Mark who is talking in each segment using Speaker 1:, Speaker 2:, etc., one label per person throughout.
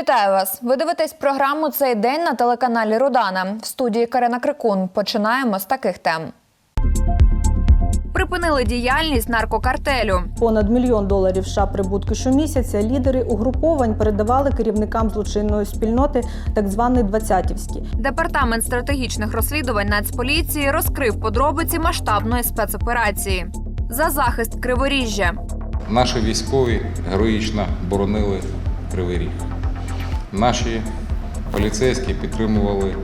Speaker 1: Вітаю вас! Ви дивитесь програму цей день на телеканалі Рудана. В студії Карина Крикун. Починаємо з таких тем. Припинили діяльність наркокартелю.
Speaker 2: Понад мільйон доларів США прибутку щомісяця лідери угруповань передавали керівникам злочинної спільноти, так званий двадцятівський.
Speaker 1: Департамент стратегічних розслідувань Нацполіції розкрив подробиці масштабної спецоперації за захист Криворіжжя.
Speaker 3: Наші військові героїчно боронили Кривий Ріг. Наші поліцейські підтримували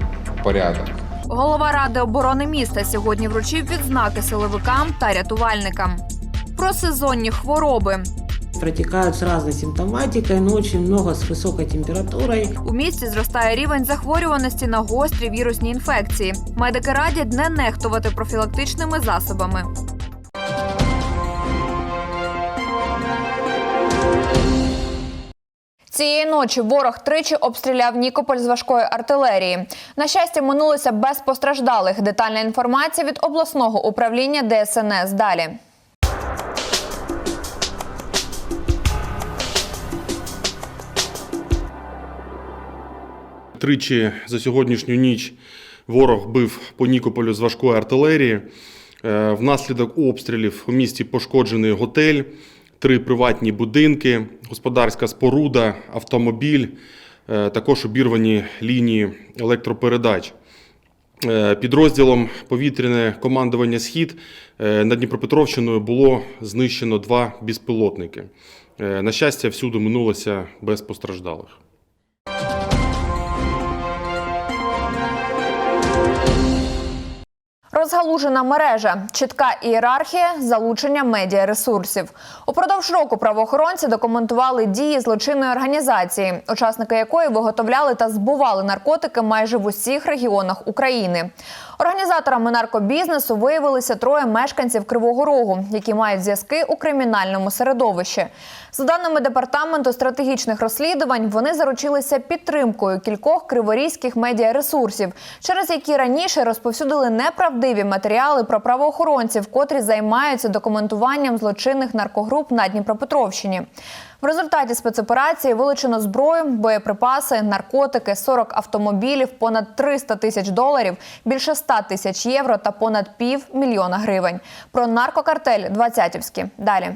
Speaker 3: порядок.
Speaker 1: Голова ради оборони міста сьогодні вручив відзнаки силовикам та рятувальникам. Про сезонні хвороби
Speaker 4: протекают с разной симптоматикой, но очень много с высокой температурой.
Speaker 1: у місті зростає рівень захворюваності на гострі вірусні інфекції. Медики радять не нехтувати профілактичними засобами. Цієї ночі ворог тричі обстріляв Нікополь з важкої артилерії. На щастя, минулося без постраждалих. Детальна інформація від обласного управління ДСНС. Далі.
Speaker 5: Тричі за сьогоднішню ніч ворог бив по Нікополю з важкої артилерії. Е, Внаслідок обстрілів у місті пошкоджений готель, три приватні будинки, господарська споруда, автомобіль, е, також обірвані лінії електропередач. Е, Підрозділом повітряне командування Схід е, над Дніпропетровщиною було знищено два безпілотники. На щастя, всюди минулося без постраждалих.
Speaker 1: Розгалужена мережа, чітка ієрархія, залучення медіаресурсів. Упродовж року правоохоронці документували дії злочинної організації, учасники якої виготовляли та збували наркотики майже в усіх регіонах України. Організаторами наркобізнесу виявилися троє мешканців Кривого Рогу, які мають зв'язки у кримінальному середовищі. За даними департаменту стратегічних розслідувань, вони заручилися підтримкою кількох криворізьких медіаресурсів, через які раніше розповсюдили неправдиві матеріали про правоохоронців, котрі займаються документуванням злочинних наркогруп на Дніпропетровщині. В результаті спецоперації вилучено зброю, боєприпаси, наркотики, 40 автомобілів, понад 300 тисяч доларів, більше 100 тисяч євро та понад пів мільйона гривень. Про наркокартель Двадцятівський. Далі.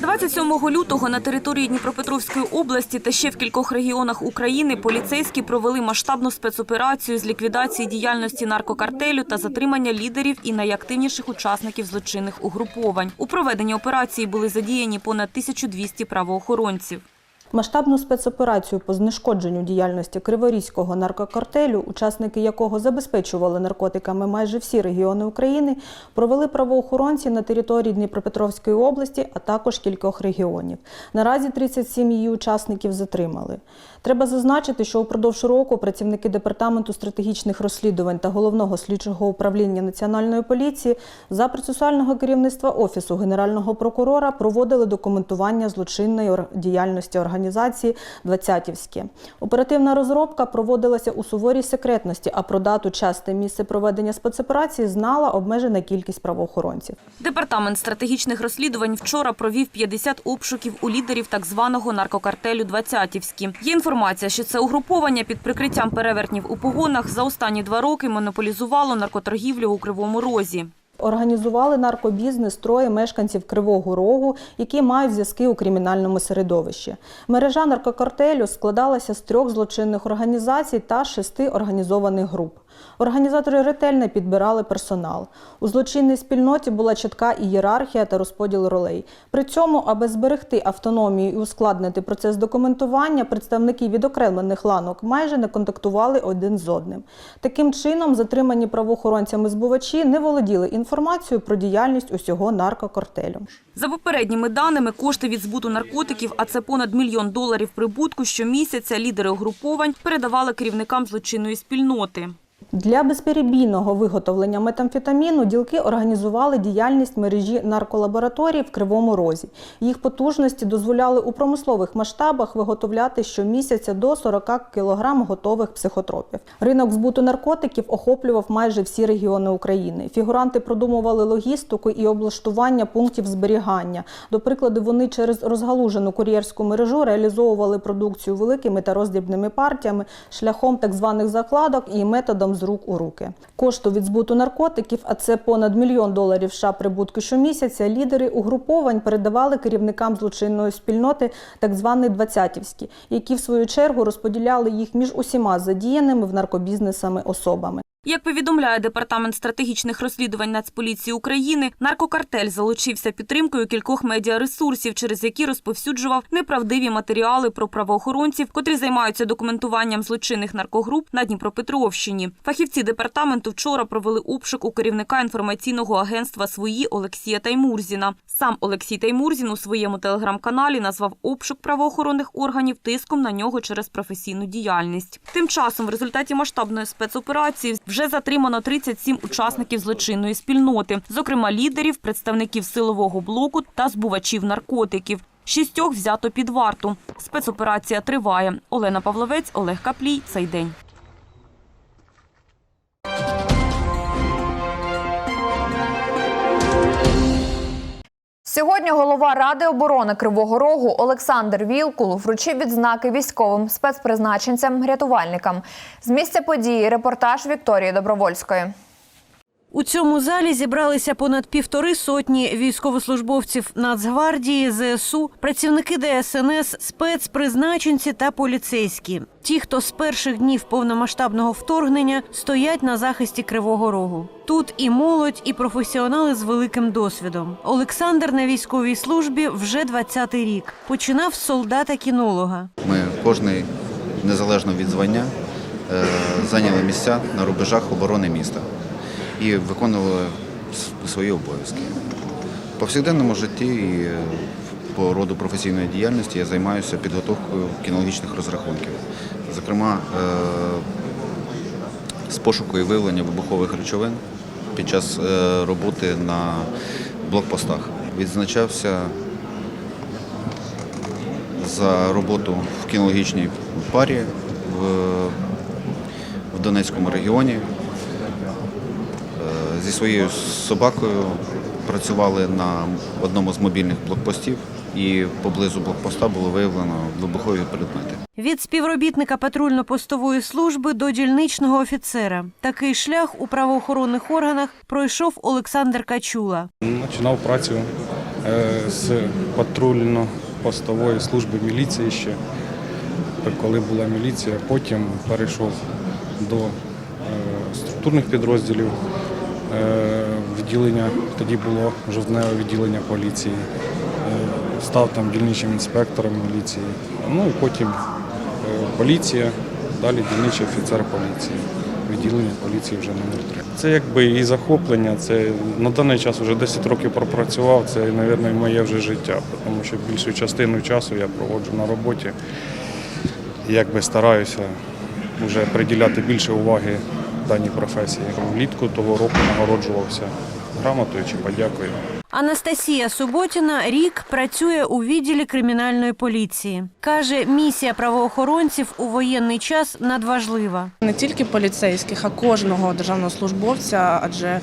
Speaker 6: 27 лютого на території Дніпропетровської області та ще в кількох регіонах України поліцейські провели масштабну спецоперацію з ліквідації діяльності наркокартелю та затримання лідерів і найактивніших учасників злочинних угруповань. У проведенні операції були задіяні понад 1200 правоохоронців.
Speaker 2: Масштабну спецоперацію по знешкодженню діяльності Криворізького наркокартелю, учасники якого забезпечували наркотиками майже всі регіони України, провели правоохоронці на території Дніпропетровської області, а також кількох регіонів. Наразі 37 її учасників затримали. Треба зазначити, що упродовж року працівники департаменту стратегічних розслідувань та головного слідчого управління національної поліції за процесуального керівництва офісу генерального прокурора проводили документування злочинної діяльності організації «Двадцятівські». Оперативна розробка проводилася у суворій секретності, а про дату, час та місце проведення спецоперації знала обмежена кількість правоохоронців.
Speaker 6: Департамент стратегічних розслідувань вчора провів 50 обшуків у лідерів так званого наркокартелю «Двадцятівські». Є інформація, що це угруповання під прикриттям перевертнів у погонах за останні два роки монополізувало наркоторгівлю у Кривому Розі.
Speaker 2: Організували наркобізнес троє мешканців Кривого Рогу, які мають зв'язки у кримінальному середовищі. Мережа наркокартелю складалася з трьох злочинних організацій та шести організованих груп. Організатори ретельно підбирали персонал. У злочинній спільноті була чітка ієрархія та розподіл ролей. При цьому, аби зберегти автономію і ускладнити процес документування, представники відокремлених ланок майже не контактували один з одним. Таким чином, затримані правоохоронцями збувачі не володіли інформацією про діяльність усього наркокартелю.
Speaker 6: За попередніми даними, кошти від збуту наркотиків, а це понад мільйон доларів прибутку щомісяця, лідери угруповань передавали керівникам злочинної спільноти.
Speaker 2: Для безперебійного виготовлення метамфетаміну ділки організували діяльність мережі нарколабораторій в Кривому Розі. Їх потужності дозволяли у промислових масштабах виготовляти щомісяця до 40 кг готових психотропів. Ринок збуту наркотиків охоплював майже всі регіони України. Фігуранти продумували логістику і облаштування пунктів зберігання. До прикладу, вони через розгалужену кур'єрську мережу реалізовували продукцію великими та роздрібними партіями шляхом так званих закладок і методом рук у руки. Кошту від збуту наркотиків, а це понад мільйон доларів США прибутку щомісяця, лідери угруповань передавали керівникам злочинної спільноти, так званий двадцятівські, які в свою чергу розподіляли їх між усіма задіяними в наркобізнесами особами.
Speaker 6: Як повідомляє департамент стратегічних розслідувань Нацполіції України, наркокартель залучився підтримкою кількох медіаресурсів, через які розповсюджував неправдиві матеріали про правоохоронців, котрі займаються документуванням злочинних наркогруп на Дніпропетровщині. Фахівці департаменту вчора провели обшук у керівника інформаційного агентства свої Олексія Таймурзіна. Сам Олексій Таймурзін у своєму телеграм-каналі назвав обшук правоохоронних органів тиском на нього через професійну діяльність. Тим часом, в результаті масштабної спецоперації, вже затримано 37 учасників злочинної спільноти, зокрема лідерів, представників силового блоку та збувачів наркотиків. Шістьох взято під варту. Спецоперація триває. Олена Павловець, Олег Каплій. Цей день.
Speaker 1: Сьогодні голова Ради оборони Кривого Рогу Олександр Вілкул вручив відзнаки військовим спецпризначенцям, рятувальникам. З місця події репортаж Вікторії Добровольської.
Speaker 7: У цьому залі зібралися понад півтори сотні військовослужбовців Нацгвардії, ЗСУ, працівники ДСНС, спецпризначенці та поліцейські. Ті, хто з перших днів повномасштабного вторгнення стоять на захисті Кривого Рогу. Тут і молодь, і професіонали з великим досвідом. Олександр на військовій службі вже 20-й рік. Починав з солдата-кінолога.
Speaker 8: Ми кожний, незалежно від звання, е, зайняли місця на рубежах оборони міста і виконували свої обов'язки. В повсякденному житті і е, по роду професійної діяльності я займаюся підготовкою кінологічних розрахунків. Зокрема, е, з пошуку і виявлення вибухових речовин під час е, роботи на блокпостах. Відзначався за роботу в кінологічній парі в, в Донецькому регіоні. Зі своєю собакою працювали на одному з мобільних блокпостів і поблизу блокпоста було виявлено вибухові предмети.
Speaker 7: Від співробітника патрульно-постової служби до дільничного офіцера. Такий шлях у правоохоронних органах пройшов Олександр Качула.
Speaker 9: Починав працю е, з патрульно-постової служби міліції ще, коли була міліція. Потім перейшов до е, структурних підрозділів відділення, тоді було жовтневе відділення поліції. Е, Став там дільничим інспектором міліції. Ну і потім е, поліція, далі дільничий офіцер поліції. Відділення поліції вже номер 3 Це якби і захоплення. Це на даний час вже 10 років пропрацював. Це, мабуть, моє вже життя, тому що більшу частину часу я проводжу на роботі. Якби стараюся вже приділяти більше уваги даній професії. Влітку того року нагороджувався грамотою чи подякою.
Speaker 7: Анастасія Суботіна рік працює у відділі кримінальної поліції. Каже, місія правоохоронців у воєнний час надважлива.
Speaker 10: Не тільки поліцейських, а кожного державного службовця, адже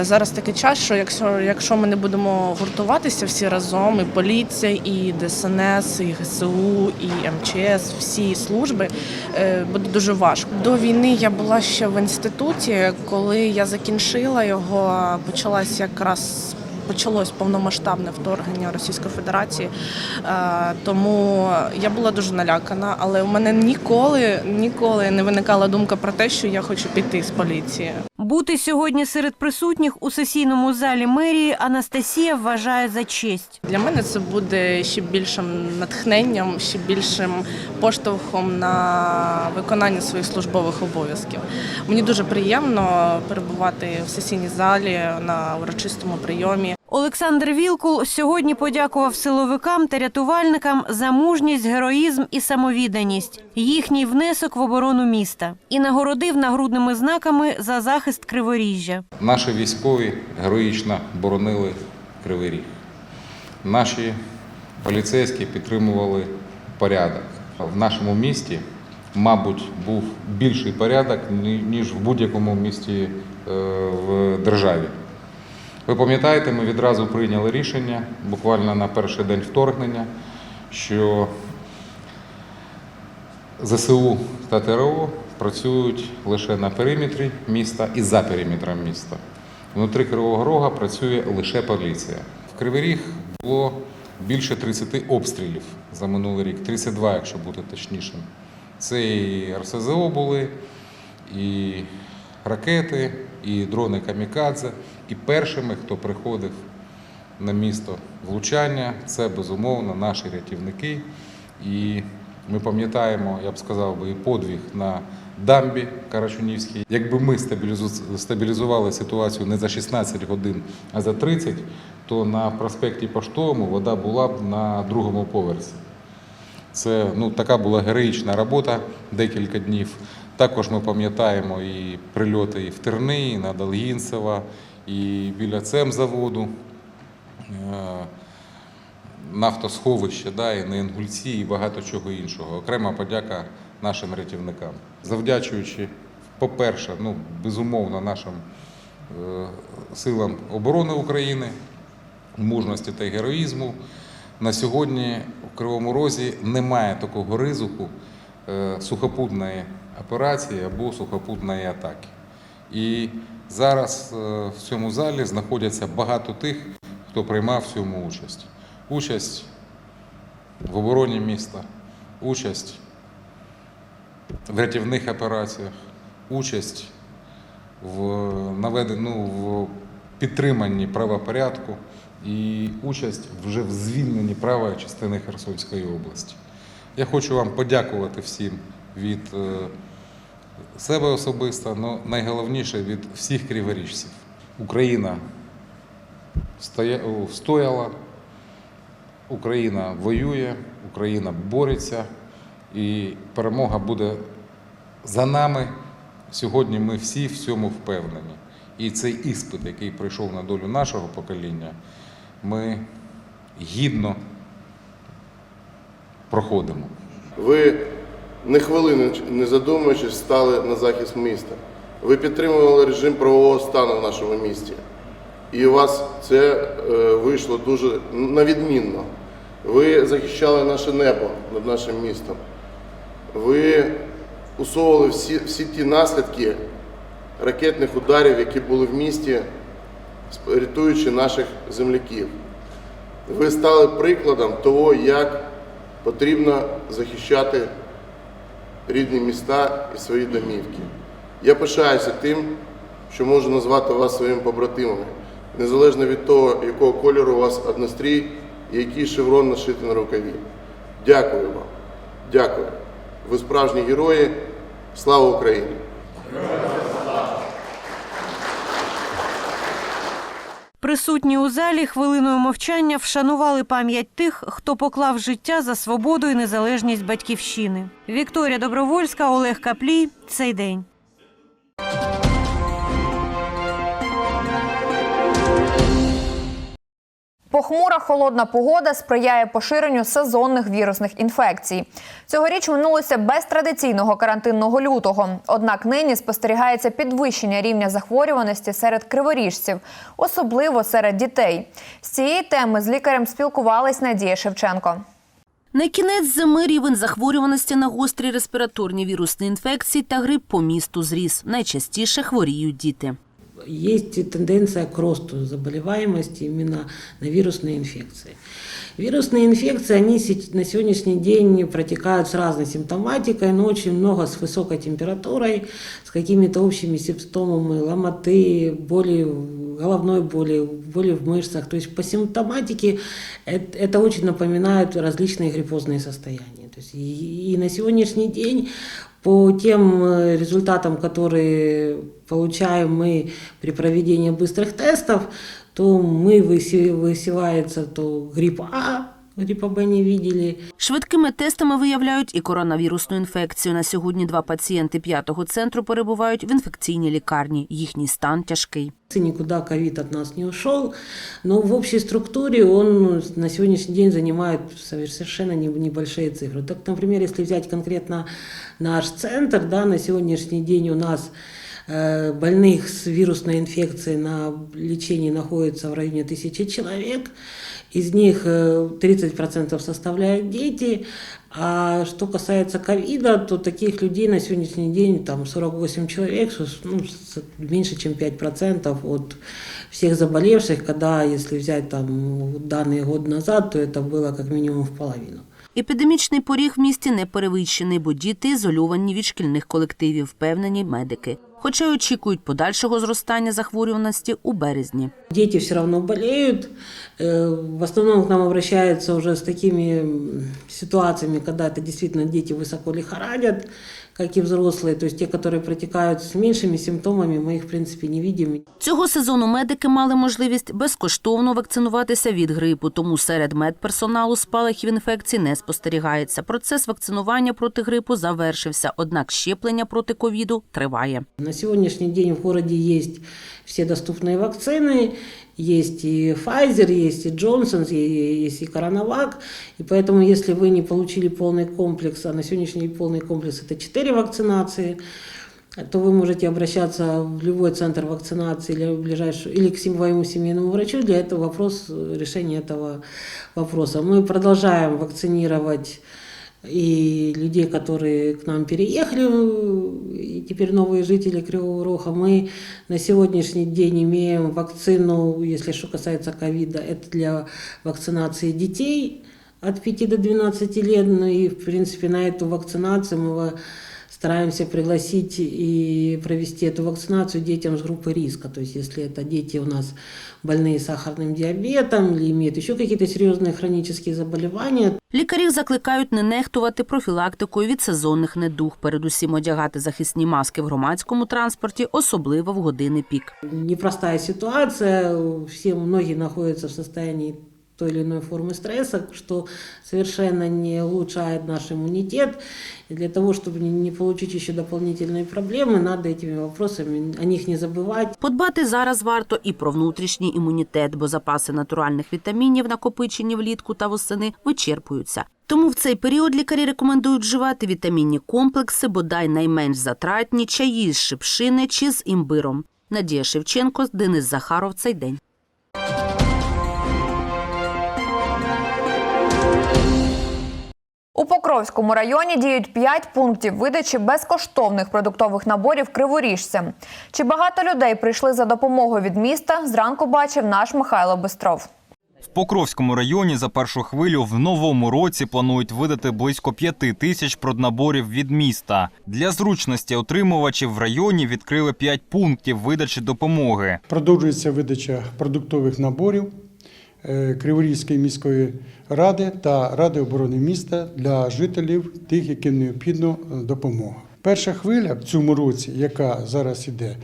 Speaker 10: зараз такий час, що якщо, якщо ми не будемо гуртуватися всі разом, і поліція, і ДСНС, і ГСУ, і МЧС, всі служби, е, буде дуже важко. До війни я була ще в інституті, коли я закінчила його, почалась якраз. Почалось повномасштабне вторгнення Російської Федерації, Е, тому я була дуже налякана, але у мене ніколи ніколи не виникала думка про те, що я хочу піти з поліції.
Speaker 7: Бути сьогодні серед присутніх у сесійному залі мерії Анастасія вважає за честь.
Speaker 10: Для мене це буде ще більшим натхненням, ще більшим поштовхом на виконання своїх службових обов'язків. Мені дуже приємно перебувати в сесійній залі на урочистому прийомі.
Speaker 7: Олександр Вілкул сьогодні подякував силовикам та рятувальникам за мужність, героїзм і самовідданість, їхній внесок в оборону міста і нагородив нагрудними знаками за захист Криворіжжя.
Speaker 3: Наші військові героїчно боронили Кривий Ріг. Наші поліцейські підтримували порядок. В нашому місті, мабуть, був більший порядок, ніж в будь-якому місті е, в державі. Ви пам'ятаєте, ми відразу прийняли рішення буквально на перший день вторгнення, що ЗСУ та ТРО працюють лише на периметрі міста і за периметром міста. Внутрі Кривого Рога працює лише поліція. В Кривий Ріг було більше 30 обстрілів за минулий рік, 32, якщо бути точнішим. Це і РСЗО були, і ракети, і дрони камікадзе. І першими, хто приходив на місто влучання, це безумовно наші рятівники. І ми пам'ятаємо, я б сказав би, і подвиг на дамбі Карачунівській. Якби ми стабілізували ситуацію не за 16 годин, а за 30, то на проспекті Поштовому вода була б на другому поверсі. Це ну, така була героїчна робота декілька днів. Також ми пам'ятаємо і прильоти і в Терни, і на Долгінцева, і біля цемзаводу, е, нафтосховище, да, і на Інгульці, і багато чого іншого. Окрема подяка нашим рятівникам. Завдячуючи, по-перше, ну, безумовно, нашим е, силам оборони України, мужності та героїзму. На сьогодні в Кривому Розі немає такого ризику е, сухопутної операції або сухопутної атаки. І зараз е, в цьому залі знаходяться багато тих, хто приймав в цьому участь. Участь в обороні міста, участь в рятівних операціях, участь в наведенні, ну, в підтриманні правопорядку і участь вже в звільненні правої частини Херсонської області. Я хочу вам подякувати всім від е, себе особисто, але найголовніше від всіх криворіжців. Україна стоя- о, встояла, Україна воює, Україна бореться, і перемога буде за нами. Сьогодні ми всі в цьому впевнені. І цей іспит, який прийшов на долю нашого покоління, ми гідно проходимо.
Speaker 11: Ви не хвилини не задумуючись стали на захист міста. Ви підтримували режим правового стану в нашому місті. І у вас це е, вийшло дуже на відмінно. Ви захищали наше небо над нашим містом. Ви усували всі, всі ті наслідки ракетних ударів, які були в місті, рятуючи наших земляків. Ви стали прикладом того, як потрібно захищати рідні міста і свої домівки. Я пишаюся тим, що можу назвати вас своїми побратимами, незалежно від того, якого кольору у вас однострій і який шеврон нашити на рукаві. Дякую вам. Дякую. Ви справжні герої. Слава Україні!
Speaker 7: Присутні у залі хвилиною мовчання вшанували пам'ять тих, хто поклав життя за свободу і незалежність батьківщини. Вікторія Добровольська, Олег Каплій. Цей день.
Speaker 1: Похмура холодна погода сприяє поширенню сезонних вірусних інфекцій. Цьогоріч минулося без традиційного карантинного лютого. Однак нині спостерігається підвищення рівня захворюваності серед криворіжців, особливо серед дітей. З цієї теми з лікарем спілкувалась Надія Шевченко.
Speaker 12: На кінець зими рівень захворюваності на гострі респіраторні вірусні інфекції та грип по місту зріс. Найчастіше хворіють діти
Speaker 4: Есть тенденция к росту заболеваемости именно на вирусные инфекции. Вирусные инфекции, они сеч- на сегодняшний день протекают с разной симптоматикой, но очень много с высокой температурой, с какими-то общими симптомами ломоты, боли, головной боли, боли в мышцах. То есть по симптоматике это, это очень напоминает различные гриппозные состояния. То есть и, и на сегодняшний день по тем э, результатам, которые получаем мы при проведении быстрых тестов, то мы выси- высевается, то грипп А, гриппа Б не видели.
Speaker 12: Швидкими тестами виявляють і коронавірусну інфекцію. На сьогодні два пацієнти п'ятого центру перебувають в інфекційній лікарні. Їхній стан тяжкий.
Speaker 4: Никуда ковид от нас не ушел, но в общей структуре он на сегодняшний день занимает совершенно не- небольшие цифры. Так, например, если взять конкретно наш центр, да, на сегодняшний день у нас больных с вирусной инфекцией на лечении находится в районе тысячи человек. Из них э, 30% составляют дети. А что касается ковида, то таких людей на сегодняшний день там 48 человек, что, ну, с- меньше чем 5% от всех заболевших, когда, если взять там данные год назад, то это было как минимум в половину.
Speaker 12: Епідемічний поріг в місті не перевищений, бо діти ізольовані від шкільних колективів, впевнені медики. Хоча й очікують подальшого зростання захворюваності у березні.
Speaker 4: Дети все равно болеют. Э, В основном к нам обращаются уже с такими м, ситуациями, когда это действительно дети высоко лихорадят, как и взрослые. То есть те, которые протекают с меньшими симптомами, мы их в принципе не видим.
Speaker 12: Цього сезону медики мали можливість безкоштовно вакцинуватися від грипу, тому серед медперсоналу спалахів інфекцій не спостерігається. Процес вакцинування проти грипу завершився, однак щеплення проти ковіду триває.
Speaker 4: На сегодняшний день в городе есть все доступные вакцины, Есть и Pfizer, есть и и- есть и Коронавак. И поэтому, если вы не получили полный комплекс, а на сегодняшний день полный комплекс – это 4 вакцинации, то вы можете обращаться в любой центр вакцинации или, в ближайшую, или к своему семейному врачу для этого вопрос, решения этого вопроса. Мы продолжаем вакцинировать и людей, которые к нам переехали, и теперь новые жители Кривого Рога. Мы на сегодняшний день имеем вакцину, если что касается ковида, это для вакцинации детей от 5 до 12 лет. Ну и, в принципе, на эту вакцинацию мы во- стараемся пригласить и провести эту вакцинацию детям с группы риска. То есть, если это дети у нас больные сахарным диабетом или имеют еще какие-то серьезные хронические заболевания,
Speaker 12: Лікарі закликають не нехтувати профілактикою від сезонних недуг, передусім одягати захисні маски в громадському транспорті, особливо в години пік.
Speaker 4: непростая ситуация, все многие находятся в состоянии той или иной формы стресса, что совершенно не улучшает наш иммунитет. И для того, чтобы не- не получить еще дополнительные проблемы, надо этими вопросами о них не забывать.
Speaker 12: Подбати зараз варто і про внутрішній імунітет, бо запаси натуральних вітамінів, накопичені влітку та восени, вичерпуються. Тому в цей період лікарі рекомендують вживати вітамінні комплекси, бодай найменш затратні чаї з шипшини чи з імбиром. Надія Шевченко, Денис Захаров. Цей день.
Speaker 1: У Покровському районі діють 5 пунктів видачі безкоштовних продуктових наборів криворіжцям. Чи багато людей прийшли за допомогою від міста? Зранку бачив наш Михайло Бистров.
Speaker 13: В Покровському районі за першу хвилю в новому році планують видати близько п'яти тисяч проднаборів від міста. Для зручності отримувачів в районі відкрили п'ять пунктів видачі допомоги.
Speaker 14: Продовжується видача продуктових наборів Криворізької міської ради та Ради оборони міста для жителів, тих, яким необхідна допомога. Перша хвиля в цьому році, яка зараз іде,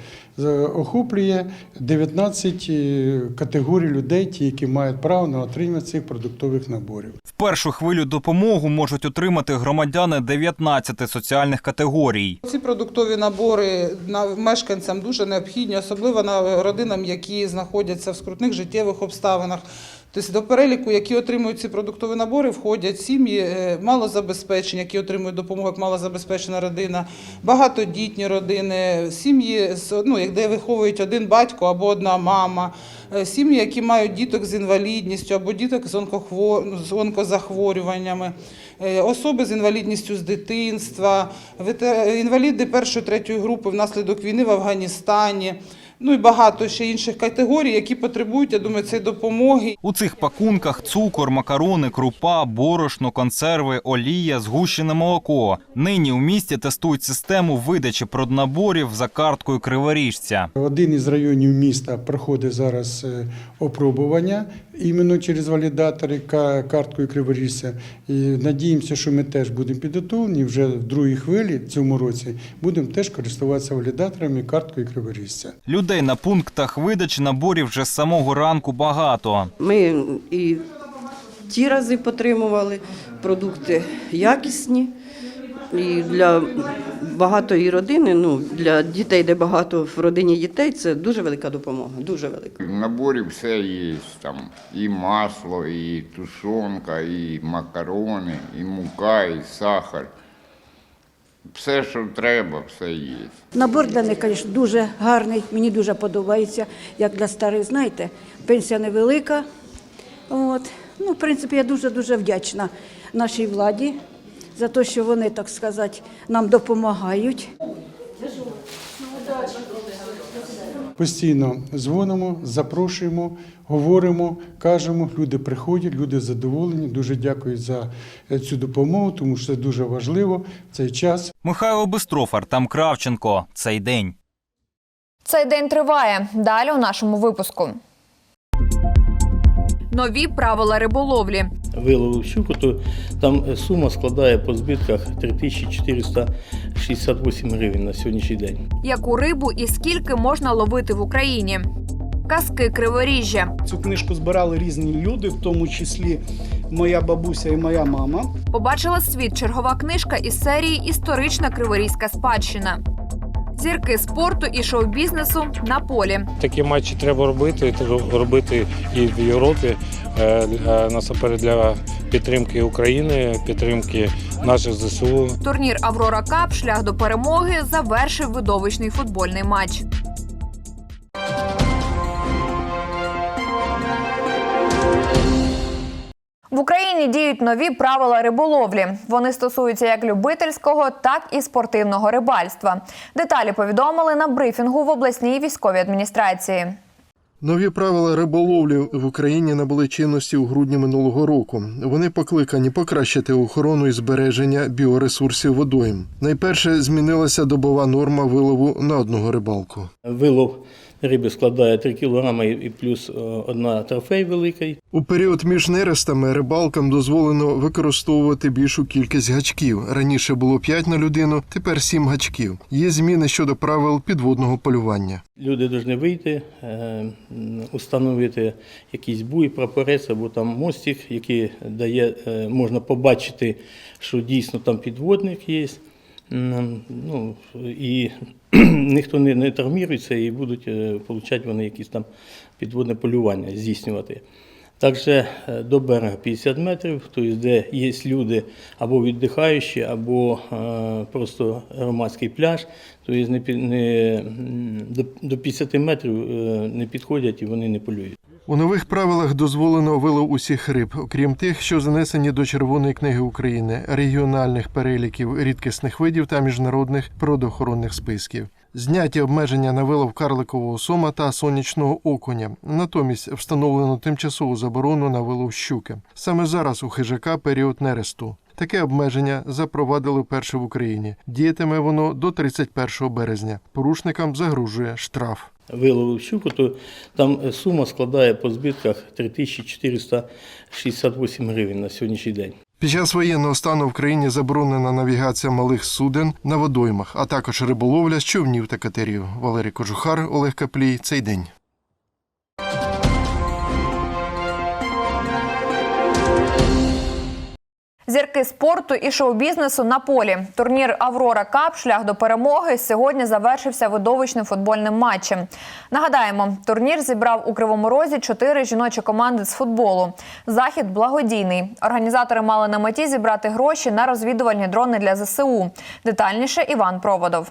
Speaker 14: охоплює 19 е, категорій людей, ті, які мають право на отримання цих продуктових наборів.
Speaker 13: В першу хвилю допомогу можуть отримати громадяни 19 соціальних категорій.
Speaker 15: Ці продуктові набори на мешканцям дуже необхідні, особливо на родинам, які знаходяться в скрутних життєвих обставинах. Тобто до переліку, які отримують ці продуктові набори, входять сім'ї е, малозабезпечені, які отримують допомогу як малозабезпечена родина, багатодітні родини, сім'ї, ну, де виховують один батько або одна мама, е, сім'ї, які мають діток з інвалідністю або діток з, онкохво- ну, з онкозахворюваннями, е, особи з інвалідністю з дитинства, інваліди першої третьої групи внаслідок війни в Афганістані. Ну і багато ще інших категорій, які потребують, я думаю, цієї допомоги.
Speaker 13: У цих пакунках цукор, макарони, крупа, борошно, консерви, олія, згущене молоко. Нині у місті тестують систему видачі проднаборів за карткою криворіжця.
Speaker 14: Один із районів міста проходить зараз е, опробування іменно через валідатори карткою Криворіжця. І надіємося, що ми теж будемо підготовлені вже в другій хвилі цьому році будемо теж користуватися валідаторами і карткою Криворіжця.
Speaker 13: Людей на пунктах видачі наборів вже з самого ранку багато.
Speaker 16: Ми і ті рази потримували продукти якісні. І для багатої родини, ну для дітей, де багато в родині дітей, це дуже велика допомога. Дуже велика.
Speaker 17: В наборі все є. Там і масло, і тушонка, і макарони, і мука, і сахар. Все, що треба, все є.
Speaker 18: Набор для них, звісно, дуже гарний, мені дуже подобається, як для старих, знаєте, пенсія невелика. От. Ну, в принципі, я дуже-дуже вдячна нашій владі за те, що вони, так сказати, нам допомагають.
Speaker 14: Постійно дзвонимо, запрошуємо, говоримо, кажемо. Люди приходять, люди задоволені. Дуже дякую за е, цю допомогу, тому що це дуже важливо в цей час.
Speaker 13: Михайло Бистров, Артем Кравченко. Цей день.
Speaker 1: Цей день триває. Далі у нашому випуску. Нові правила риболовлі.
Speaker 19: Виловив щуку, то там сума складає по збитках 3468 гривень на сьогоднішній день.
Speaker 1: Яку рибу і скільки можна ловити в Україні? Казки Криворіжжя.
Speaker 20: Цю книжку збирали різні люди, в тому числі моя бабуся і моя мама.
Speaker 1: Побачила світ чергова книжка із серії Історична криворізька спадщина. Зірки спорту і шоу-бізнесу на полі.
Speaker 9: Такі матчі треба робити, робити і в Європі, е, насамперед для підтримки України, підтримки наших ЗСУ.
Speaker 1: Турнір Аврора Кап шлях до перемоги завершив видовищний футбольний матч. В Україні діють нові правила риболовлі. Вони стосуються як любительського, так і спортивного рибальства. Деталі повідомили на брифінгу в обласній військовій адміністрації.
Speaker 21: Нові правила риболовлі в Україні набули чинності у грудні минулого року. Вони покликані покращити охорону і збереження біоресурсів водойм. Найперше змінилася добова норма вилову на одного рибалку.
Speaker 19: Вилов риби складає 3 кг і плюс е, одна трофей великий.
Speaker 21: У період між нерестами рибалкам дозволено використовувати більшу кількість гачків. Раніше було 5 на людину, тепер 7 гачків. Є зміни щодо правил підводного полювання.
Speaker 19: Люди повинні вийти, е, установити якийсь буй, прапорець або там мостик, який дає, е, можна побачити, що дійсно там підводник є. Ну, і ніхто не, не травмірується і будуть отримати получати вони якісь там підводне полювання здійснювати. Також е, до берега 50 метрів, тобто де є люди або віддихаючі, або е, просто громадський пляж, тобто не, не, до, до 50 метрів е, не підходять і вони не полюють.
Speaker 21: У нових правилах дозволено вилов усіх риб, окрім тих, що занесені до Червоної книги України, регіональних переліків рідкісних видів та міжнародних природоохоронних списків. Зняті обмеження на вилов карликового сома та сонячного окуня. Натомість встановлено тимчасову заборону на вилов щуки. Саме зараз у хижака період нересту. Таке обмеження запровадили вперше в Україні. Діятиме воно до 31 березня. Порушникам загрожує штраф.
Speaker 19: Виловив щуку, то там е, сума складає по збитках 3468 гривень на сьогоднішній день.
Speaker 21: Під час воєнного стану в країні заборонена навігація малих суден на водоймах, а також риболовля з човнів та катерів. Валерій Кожухар, Олег Каплій. Цей день.
Speaker 1: Зірки спорту і шоу-бізнесу на полі. Турнір Аврора Кап шлях до перемоги сьогодні завершився видовищним футбольним матчем. Нагадаємо, турнір зібрав у Кривому Розі чотири жіночі команди з футболу. Захід благодійний. Організатори мали на меті зібрати гроші на розвідувальні дрони для ЗСУ. Детальніше Іван Проводов.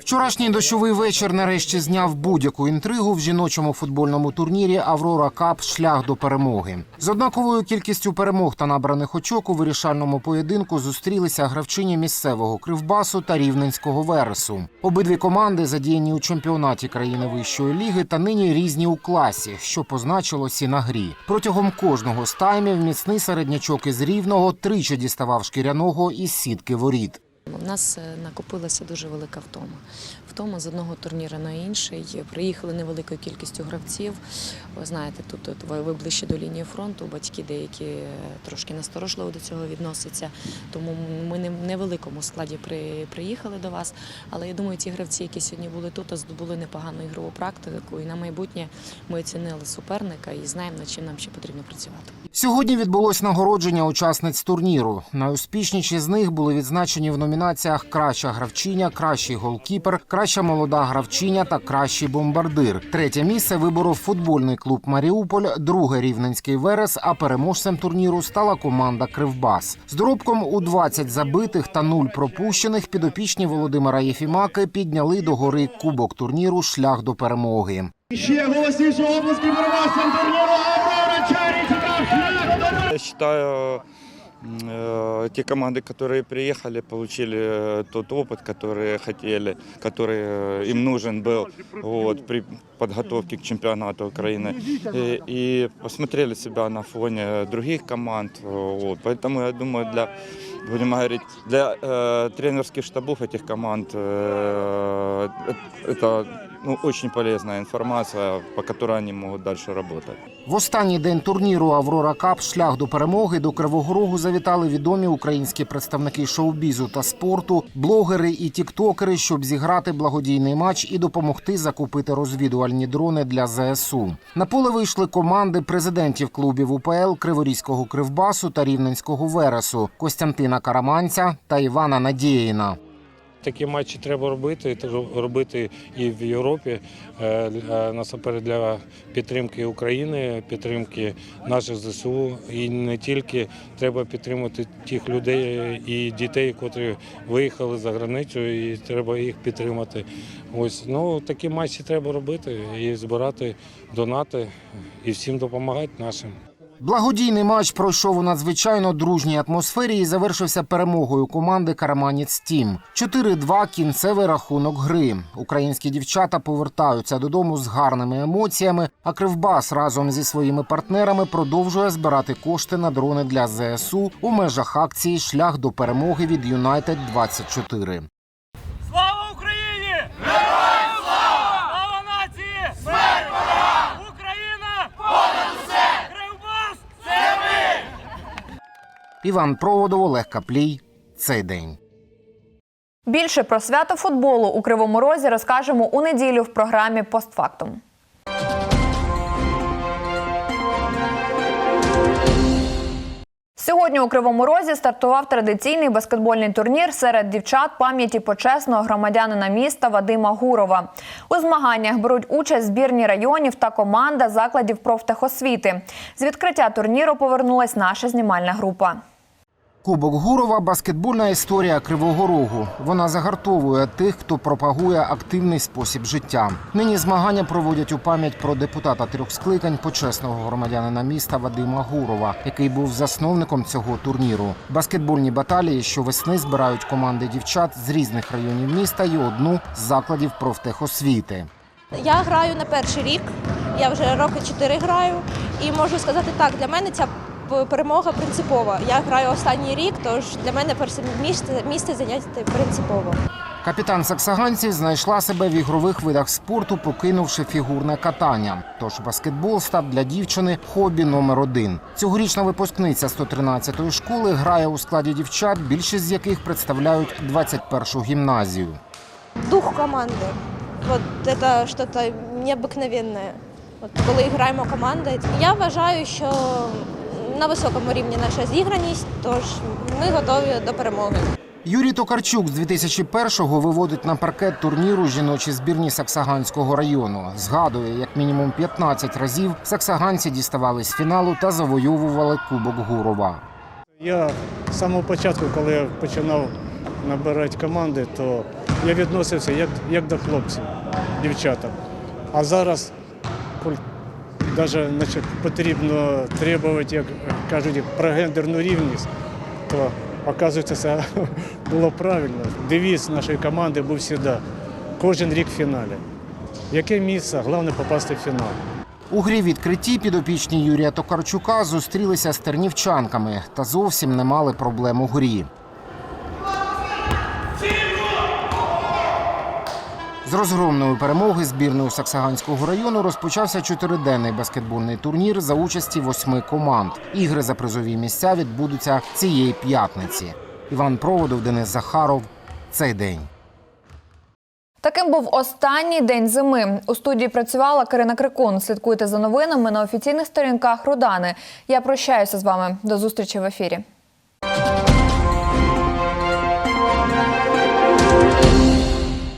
Speaker 22: Вчорашній дощовий вечір нарешті зняв будь-яку інтригу в жіночому футбольному турнірі Аврора Кап шлях до перемоги. З однаковою кількістю перемог та набраних очок у вирішальному поєдинку зустрілися гравчині місцевого кривбасу та рівненського вересу. Обидві команди задіяні у чемпіонаті країни вищої ліги та нині різні у класі, що позначилось і на грі. Протягом кожного з таймів міцний середнячок із рівного тричі діставав шкіряного із сітки воріт.
Speaker 23: У нас е, накопилася дуже велика втома.
Speaker 24: Втома з одного турніру на інший. Приїхали невеликою кількістю гравців. Ви знаєте, тут ви ближче до лінії фронту, батьки деякі е, трошки насторожливо до цього відносяться. Тому ми не в невеликому складі приїхали до вас. Але я думаю, ті гравці, які сьогодні були тут, здобули непогану ігрову практику. І на майбутнє ми оцінили суперника і знаємо, над чим нам ще потрібно працювати.
Speaker 22: Сьогодні відбулось нагородження учасниць турніру. Найуспішніші з них були відзначені в номінаціях Краща гравчиня, кращий голкіпер, краща молода гравчиня та кращий бомбардир. Третє місце виборов футбольний клуб Маріуполь, друге рівненський Верес. А переможцем турніру стала команда Кривбас. З доробком у 20 забитих та 0 пропущених підопічні Володимира Єфімаки підняли до гори кубок турніру Шлях до перемоги.
Speaker 25: Ще голосніше обласки переможцям турніру Аврора Чаріті
Speaker 23: Я считаю, э, те команды, которые приехали, получили э, тот опыт, который хотели, который э, им нужен был вот, при подготовке к чемпионату Украины. И, и посмотрели себя на фоне других команд. Вот. Поэтому я думаю, для, будем говорить, для э, тренерских штабов этих команд э, это ну, очень полезная информация, по которой они могут дальше работать.
Speaker 22: В останній день турніру Аврора Кап шлях до перемоги до Кривого Рогу завітали відомі українські представники шоу-бізу та спорту, блогери і тіктокери, щоб зіграти благодійний матч і допомогти закупити розвідувальні дрони для ЗСУ. На поле вийшли команди президентів клубів УПЛ Криворізького Кривбасу та Рівненського Вересу Костянтина Караманця та Івана Надєїна.
Speaker 9: Такі матчі треба робити, робити і в Європі е, насамперед для підтримки України, підтримки наших ЗСУ. І не тільки треба підтримати тих людей і дітей, котрі виїхали за границю, і треба їх підтримати. Ось ну такі матчі треба робити і збирати донати і всім допомагати нашим.
Speaker 22: Благодійний матч пройшов у надзвичайно дружній атмосфері і завершився перемогою команди Караманець Тім. 4-2 – кінцевий рахунок гри. Українські дівчата повертаються додому з гарними емоціями. А Кривбас разом зі своїми партнерами продовжує збирати кошти на дрони для ЗСУ у межах акції Шлях до перемоги від Юнайтед 24
Speaker 25: Слава Україні! Героям слава! Слава нації! Смерть ворогам! Україна! Понад усе! Кривбас! Це ми!
Speaker 22: Іван Проводов, Олег Каплій. Цей день.
Speaker 1: Більше про свято футболу у Кривому Розі розкажемо у неділю в програмі Постфактум. Сьогодні у Кривому Розі стартував традиційний баскетбольний турнір серед дівчат пам'яті почесного громадянина міста Вадима Гурова. У змаганнях беруть участь збірні районів та команда закладів профтехосвіти. З відкриття турніру повернулась наша знімальна група.
Speaker 22: Кубок Гурова баскетбольна історія Кривого Рогу. Вона загартовує тих, хто пропагує активний спосіб життя. Нині змагання проводять у пам'ять про депутата трьох скликань, почесного громадянина міста Вадима Гурова, який був засновником цього турніру. Баскетбольні баталії щовесни збирають команди дівчат з різних районів міста і одну з закладів профтехосвіти.
Speaker 26: Я граю на перший рік, я вже роки чотири граю, і можу сказати так, для мене ця перемога принципова. Я граю останній рік, тож для мене перше місце, місце зайняти принципово.
Speaker 22: Капітан саксаганців знайшла себе в ігрових видах спорту, покинувши фігурне катання. Тож баскетбол став для дівчини хобі номер один. Цьогорічна випускниця 113-ї школи грає у складі дівчат, більшість з яких представляють 21-шу гімназію.
Speaker 26: Дух команди. Вот это что-то необыкновенне. От коли граємо командою. Я вважаю, що на високому рівні наша зіграність, тож ми готові до перемоги.
Speaker 22: Юрій Токарчук з 2001-го виводить на паркет турніру жіночі збірні Саксаганського району. Згадує, як мінімум 15 разів саксаганці діставались фіналу та завойовували Кубок Гурова.
Speaker 20: Я з самого початку, коли я починав набирати команди, то я відносився як, як до хлопців, дівчатам. А зараз, навіть значить, потрібно требувати, як кажуть, про гендерну рівність, то оказується, це було правильно. Девіз нашої команди був завжди кожен рік в фіналі. Яке місце? Головне попасти в фінал.
Speaker 22: У грі відкритті підопічні Юрія Токарчука зустрілися з тернівчанками та зовсім не мали проблем у грі. З розгромної перемоги збірної Саксаганського району розпочався чотириденний баскетбольний турнір за участі восьми команд. Ігри за призові місця відбудуться цієї п'ятниці. Іван Проводов, Денис Захаров. Цей день.
Speaker 1: Таким був останній день зими. У студії працювала Карина Крикун. Слідкуйте за новинами на офіційних сторінках Рудани. Я прощаюся з вами. До зустрічі в ефірі.